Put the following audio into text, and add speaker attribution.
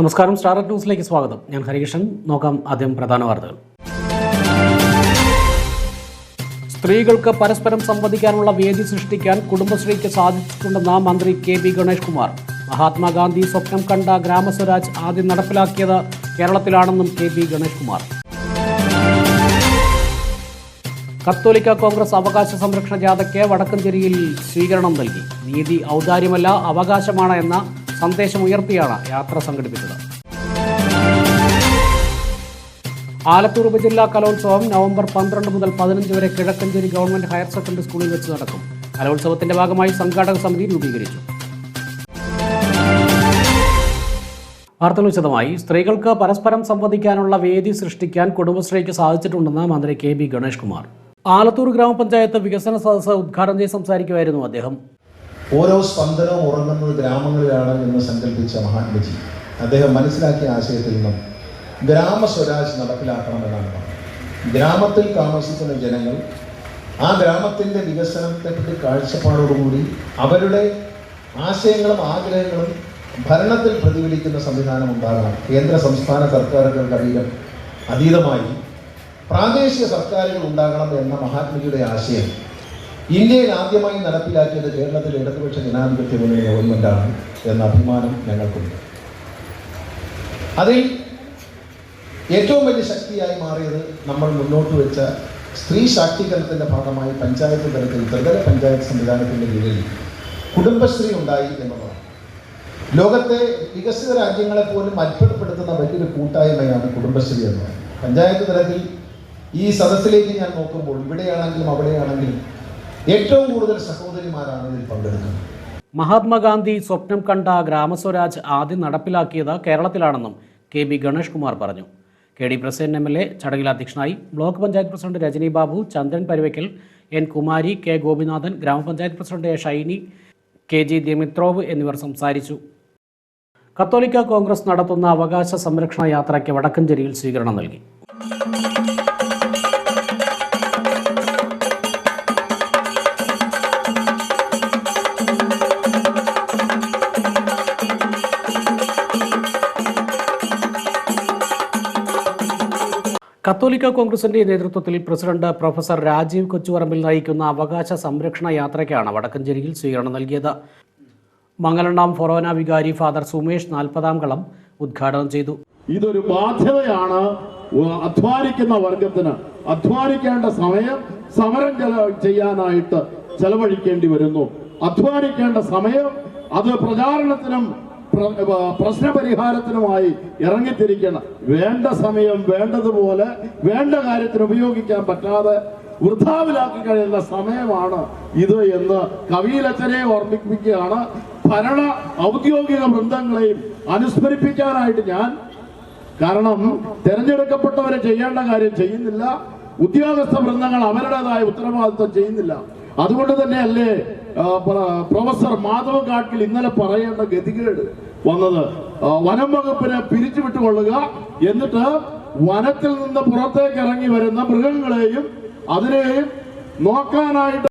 Speaker 1: നമസ്കാരം. സ്റ്റാർ ന്യൂസിലേക്ക് സ്വാഗതം. ഞാൻ ഹരികൃഷ്ണൻ. നോക്കാം ആദ്യം പ്രധാന വാർത്തകൾ. സ്ത്രീകൾക്ക് പരസ്പരം സംവദിക്കാനുള്ള വേദി സൃഷ്ടിക്കാൻ കുടുംബശ്രീക്ക് സാധിച്ചിട്ടുണ്ടെന്ന മന്ത്രി കെ ബി ഗണേഷ് കുമാർ മഹാത്മാഗാന്ധി സ്വപ്നം കണ്ട ഗ്രാമസ്വരാജ് ആദ്യം നടപ്പിലാക്കിയത് കേരളത്തിലാണെന്നും കെ ബി ഗണേഷ് കുമാർ കത്തോലിക്ക കോൺഗ്രസ് അവകാശ സംരക്ഷണ ജാഥയ്ക്ക് വടക്കഞ്ചേരിയിൽ സ്വീകരണം നൽകി. നീതി ഔദാര്യമല്ല അവകാശമാണ് എന്ന സന്ദേശം ഉയർത്തിയാണ് യാത്ര സംഘടിപ്പിച്ചത്. ആലത്തൂർ ഉപജില്ലാ കലോത്സവം നവംബർ പന്ത്രണ്ട് മുതൽ പതിനഞ്ച് വരെ കിഴക്കഞ്ചേരി ഗവൺമെന്റ് ഹയർ സെക്കൻഡറി സ്കൂളിൽ വെച്ച് നടക്കും. കലോത്സവത്തിന്റെ ഭാഗമായി സംഘാടക സമിതി രൂപീകരിച്ചു. വാർത്തകൾ വിശദമായി. സ്ത്രീകൾക്ക് പരസ്പരം സംവദിക്കാനുള്ള വേദി സൃഷ്ടിക്കാൻ കുടുംബശ്രീക്ക് സാധിച്ചിട്ടുണ്ടെന്ന് മന്ത്രി കെ ബി ഗണേഷ് കുമാർ ആലത്തൂർ ഗ്രാമപഞ്ചായത്ത് വികസന സദസ്സ് ഉദ്ഘാടനം ചെയ്ത് സംസാരിക്കുമായിരുന്നു അദ്ദേഹം.
Speaker 2: ഓരോ സ്പന്ദനവും ഉറങ്ങുന്നത് ഗ്രാമങ്ങളിലാണ് എന്ന് സങ്കല്പിച്ച മഹാത്മജി അദ്ദേഹം മനസ്സിലാക്കിയ ആശയത്തിൽ നിന്നും ഗ്രാമസ്വരാജ് നടപ്പിലാക്കണമെന്നാണ് പറഞ്ഞത്. ഗ്രാമത്തിൽ താമസിക്കുന്ന ജനങ്ങൾ ആ ഗ്രാമത്തിന്റെ വികസനത്തെപ്പറ്റി കാഴ്ചപ്പാടോടുകൂടി അവരുടെ ആശയങ്ങളും ആഗ്രഹങ്ങളും ഭരണത്തിൽ പ്രതിഫലിക്കുന്ന സംവിധാനം ഉണ്ടാകണം. കേന്ദ്ര സംസ്ഥാന സർക്കാരുകൾക്ക് അതീതം അതീതമായി പ്രാദേശിക സർക്കാരുകൾ ഉണ്ടാകണം എന്ന മഹാത്മജിയുടെ ആശയം ഇന്ത്യയിൽ ആദ്യമായി നടപ്പിലാക്കിയത് കേരളത്തിലെ ഇടതുപക്ഷ ജനാധിപത്യ മുന്നണി ഗവൺമെന്റാണ് എന്ന അഭിമാനം ഞങ്ങൾക്കുണ്ട്. അതിൽ ഏറ്റവും വലിയ ശക്തിയായി മാറിയത് നമ്മൾ മുന്നോട്ട് വെച്ച സ്ത്രീ ശാക്തീകരണത്തിന്റെ ഭാഗമായി പഞ്ചായത്ത് തലത്തിൽ ത്രിതല പഞ്ചായത്ത് സംവിധാനത്തിന്റെ കീഴിൽ കുടുംബശ്രീ ഉണ്ടായി എന്നുള്ളതാണ്. ലോകത്തെ വികസിത രാജ്യങ്ങളെ പോലും അത്ഭുതപ്പെടുത്തുന്ന വലിയൊരു കൂട്ടായ്മയാണ് കുടുംബശ്രീ എന്നത് പഞ്ചായത്ത് തലത്തിൽ ഈ സദസ്സിലേക്ക് ഞാൻ നോക്കുമ്പോൾ ഇവിടെയാണെങ്കിലും അവിടെയാണെങ്കിലും ഏറ്റവും കൂടുതൽ സഹോദരിമാരാണ് ഇതിൽ പങ്കെടുക്കുന്നത്.
Speaker 1: മഹാത്മാഗാന്ധി സ്വപ്നം കണ്ട ഗ്രാമസ്വരാജ് ആദ്യം നടപ്പിലാക്കിയത് കേരളത്തിലാണെന്നും കെ ബി ഗണേഷ് കുമാർ പറഞ്ഞു. K D president M L A ചടങ്ങിൽ അധ്യക്ഷനായി block panchayat president Rajani Babu Chandran Paruvakkal N Kumari K Gopinathan ഗ്രാമപഞ്ചായത്ത് president A Shiny K G Dimitrov എന്നിവർ സംസാരിച്ചു. കത്തോലിക്ക കോൺഗ്രസ് നടത്തുന്ന അവകാശ സംരക്ഷണ യാത്രയ്ക്ക് വടക്കഞ്ചേരിയിൽ സ്വീകരണം നൽകി. കത്തോലിക്ക കോൺഗ്രസിന്റെ നേതൃത്വത്തിൽ പ്രസിഡന്റ് പ്രൊഫസർ രാജീവ് കൊച്ചുപറമ്പിൽ നയിക്കുന്ന അവകാശ സംരക്ഷണ യാത്രയ്ക്കാണ് വടക്കഞ്ചേരിയിൽ സ്വീകരണം നൽകിയത്. മംഗലണ്ടാം ഫൊറോന വികാരി ഫാദർ സുമേഷ് നാൽപ്പതാം കളം ഉദ്ഘാടനം ചെയ്തു.
Speaker 3: ഇതൊരു ബാധ്യതയാണ്. അധ്വാനിക്കുന്ന വർഗത്തിന് അധ്വാനിക്കേണ്ട സമയം സമരം ചെയ്യാനായിട്ട് ചെലവഴിക്കേണ്ടി വരുന്നു. അധ്വാനിക്കേണ്ട സമയം അത് പ്രചാരണത്തിനും പ്രശ്നപരിഹാരത്തിനുമായി ഇറങ്ങിത്തിരിക്കണം. വേണ്ട സമയം വേണ്ടതുപോലെ വേണ്ട കാര്യത്തിന് ഉപയോഗിക്കാൻ പറ്റാതെ വൃഥാവിലാക്കി കഴിയുന്ന സമയമാണ് ഇത് എന്ന് കവിയിലച്ചനെ ഓർമ്മിപ്പിക്കുകയാണ്. ഭരണ ഔദ്യോഗിക വൃന്ദങ്ങളെയും അനുസ്മരിപ്പിക്കാനായിട്ട് ഞാൻ കാരണം തെരഞ്ഞെടുക്കപ്പെട്ടവരെ ചെയ്യേണ്ട കാര്യം ചെയ്യുന്നില്ല. ഉദ്യോഗസ്ഥ വൃന്ദങ്ങൾ അവരുടേതായ ഉത്തരവാദിത്വം ചെയ്യുന്നില്ല. അതുകൊണ്ട് തന്നെയല്ലേ പ്രൊഫസർ മാധവ് കാട്ടിൽ ഇന്നലെ പറയേണ്ട ഗതികേട്. വന്നത്. വനം വകുപ്പിനെ പിരിച്ചുവിട്ടുകൊള്ളുക. എന്നിട്ട് വനത്തിൽ നിന്ന് പുറത്തേക്ക് ഇറങ്ങി വരുന്ന മൃഗങ്ങളെയും അതിനെയും നോക്കാനായിട്ട്